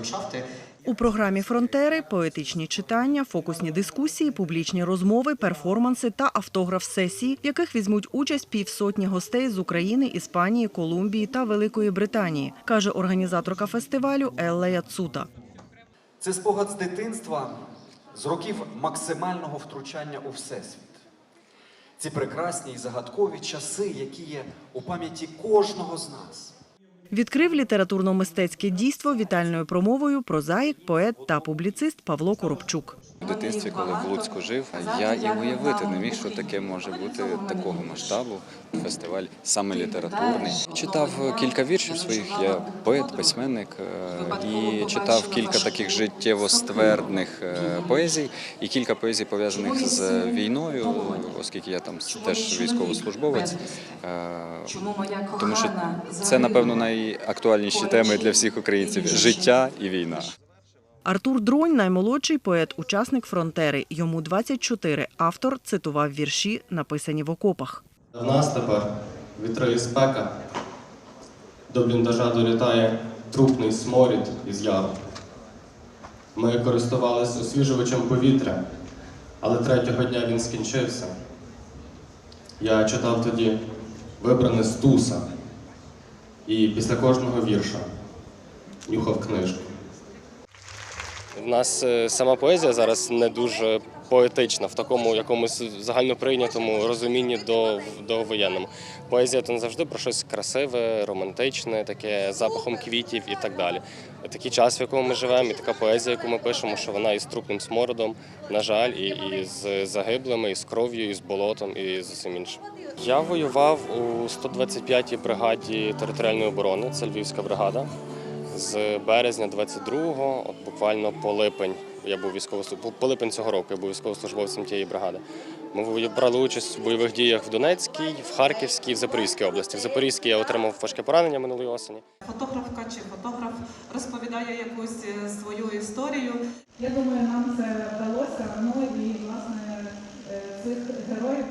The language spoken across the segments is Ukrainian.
ландшафти. У програмі Фронтери поетичні читання, фокусні дискусії, публічні розмови, перформанси та автограф-сесії, в яких візьмуть участь півсотні гостей з України, Іспанії, Колумбії та Великої Британії, каже організаторка фестивалю Еллея Цута. Це спогад з дитинства, з років максимального втручання у всесвіт. Ці прекрасні і загадкові часи, які є у пам'яті кожного з нас. Відкрив літературно-мистецьке дійство вітальною промовою прозаїк, поет та публіцист Павло Коробчук. В дитинстві, коли в Луцьку жив, я і уявити не міг, що таке може бути такого масштабу. Фестиваль саме літературний. Читав кілька віршів своїх. Я поет, письменник е, і читав кілька таких життєво ствердних е, поезій і кілька поезій пов'язаних з війною, оскільки я там теж військовослужбовець. Е, Тому що це напевно найактуальніші теми для всіх українців життя і війна. Артур Дронь наймолодший поет-учасник фронтери. Йому 24. Автор цитував вірші, написані в окопах. В нас тепер вітри і спека. До бліндажа долітає трупний сморід із яру. Ми користувалися освіжувачем повітря, але третього дня він скінчився. Я читав тоді вибране з туса і після кожного вірша нюхав книжку. В нас е, сама поезія зараз не дуже поетична в такому якомусь загальноприйнятому розумінні до, до воєнному. Поезія то не завжди про щось красиве, романтичне, таке запахом квітів і так далі. Такий час, в якому ми живемо, і така поезія, яку ми пишемо, що вона із трупним смородом, на жаль, і, і з загиблими, і з кров'ю, і з болотом, і з усім іншим. Я воював у 125-й бригаді територіальної оборони, це Львівська бригада. З березня 22-го, от буквально по липень, я був військовослужбовцем, по липень цього року я був військовослужбовцем тієї бригади. Ми брали участь в бойових діях в Донецькій, в Харківській, в Запорізькій області. В Запорізькій я отримав важке поранення минулої осені. Фотографка чи фотограф розповідає якусь е, свою історію. Я думаю, нам це вдалося. Ну і власне е, цих героїв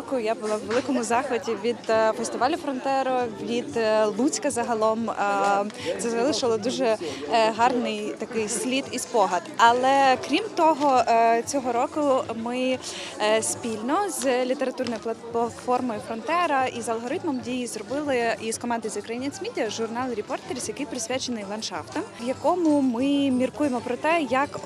року я була в великому захваті від е, фестивалю Фронтеро, від е, Луцька загалом. Е, Це залишило дуже гарний такий слід і спогад. Але крім того, цього року ми спільно з літературною платформою Фронтера і з алгоритмом дії зробили із команди з Ukrainians Media журнал Reporters, який присвячений ландшафтам, в якому ми міркуємо про те, як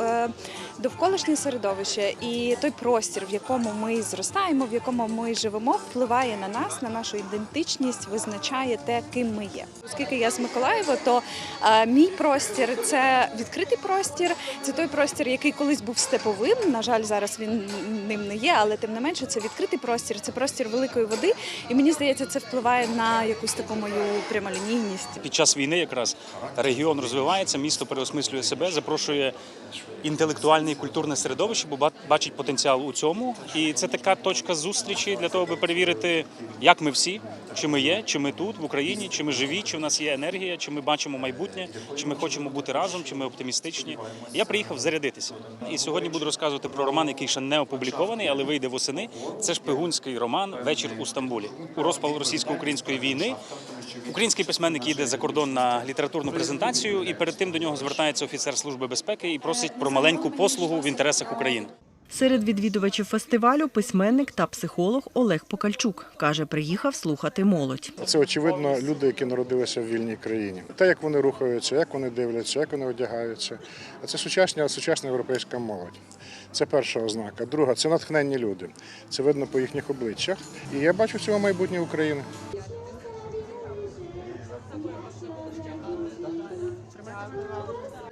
довколишнє середовище і той простір, в якому ми зростаємо, в якому ми живемо, впливає на нас, на нашу ідентичність, визначає те, ким ми є. Оскільки я з Миколаєва, то е, мій простір це відкритий простір. Це той простір, який колись був степовим. На жаль, зараз він ним не є, але тим не менше, це відкритий простір, це простір великої води. І мені здається, це впливає на якусь таку мою прямолінійність. Під час війни якраз регіон розвивається, місто переосмислює себе, запрошує інтелектуальне і культурне середовище, бо бачить потенціал у цьому. І це така точка зустрічі для того, аби перевірити, як ми всі, чи ми є, чи ми тут, в Україні, чи ми живі, чи в нас є енергія, чи ми бачимо майбутнє, чи ми хочемо бути разом, чи ми оптимістичні. Я приїхав зарядитися. І сьогодні буду розказувати про роман, який ще не опублікований, але вийде восени. Це шпигунський роман Вечір у Стамбулі. У розпал російсько-української війни Український письменник їде за кордон на літературну презентацію, і перед тим до нього звертається офіцер служби безпеки і просить про маленьку послугу в інтересах України. Серед відвідувачів фестивалю письменник та психолог Олег Покальчук. Каже, приїхав слухати молодь. Це очевидно люди, які народилися в вільній країні. Те, як вони рухаються, як вони дивляться, як вони одягаються. А це сучасна, сучасна європейська молодь. Це перша ознака. Друга це натхненні люди. Це видно по їхніх обличчях. І я бачу в цьому майбутнє України.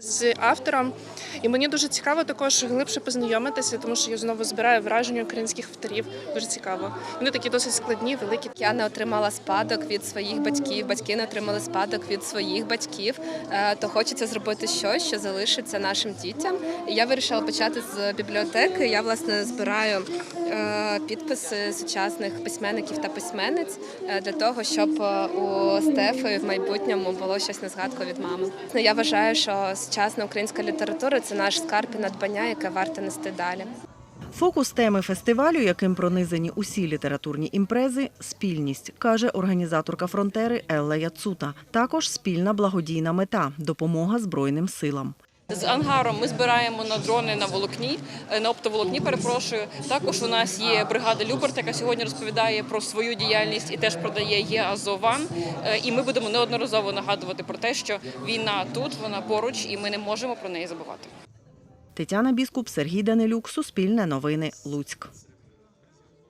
З автором. І мені дуже цікаво також глибше познайомитися, тому що я знову збираю враження українських авторів. Дуже цікаво. Вони такі досить складні, великі. Я не отримала спадок від своїх батьків, батьки не отримали спадок від своїх батьків. Е, То хочеться зробити щось, що залишиться нашим дітям. Я вирішила почати з бібліотеки. Я власне збираю е, підписи сучасних письменників та письменниць е, для того, щоб у Стефи в майбутньому було щось на згадку від мами. Я вважаю, що сучасна українська література це наш скарб і надбання, яке варто нести далі. Фокус теми фестивалю, яким пронизані усі літературні імпрези спільність, каже організаторка фронтери Елла Яцута. Також спільна благодійна мета допомога Збройним силам. З ангаром ми збираємо на дрони на волокні, е, на оптоволокні. Перепрошую. Також у нас є бригада Люберт, яка сьогодні розповідає про свою діяльність і теж продає є Азован. Е, І ми будемо неодноразово нагадувати про те, що війна тут, вона поруч, і ми не можемо про неї забувати. Тетяна Біскуп, Сергій Данилюк, Суспільне новини, Луцьк.